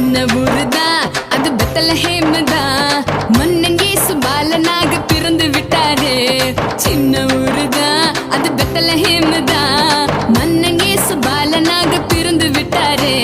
சின்ன ஊருதான் அது பெத்தலஹேம் தான் மன்னங்கே சுபாலனாக பிறந்து விட்டாரு. சின்ன ஊருதான் அது பெத்தலஹேம் தான் மன்னங்கே சுபாலனாக பிறந்து விட்டாரே.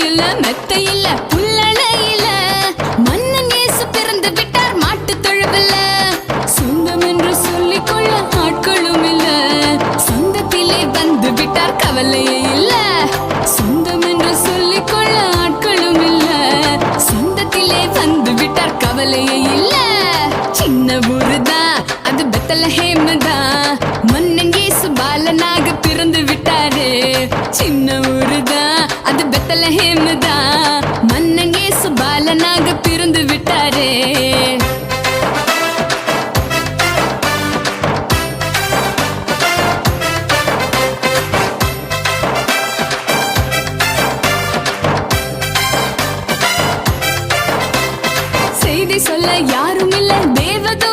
இல்ல மெத்த இல்ல புல்லல இல்ல மன்னன் இயேசு பிறந்து விட்டார் மாட்டு தொழுவுல. சொந்தம் என்று சொல்லிக் கொள்ள ஆட்களும் இல்ல. சொந்தத்திலே வந்து விட்டார் கவலையே இல்ல. சொந்தம் என்று சொல்லிக் கொள்ள ஆட்களும் இல்ல. சொந்தத்திலே வந்து விட்டார் கவலையே இல்ல. சின்ன ஊருதான் அது பெத்தலஹேம் தான். மகனாக பிறந்து விட்டாரு. சின்ன ஊரு அது பெத்தலஹேமு தான் சுபாலனாக பிறந்து விட்டாரு. செய்தி சொல்ல யாரும் இல்ல. தேவதூ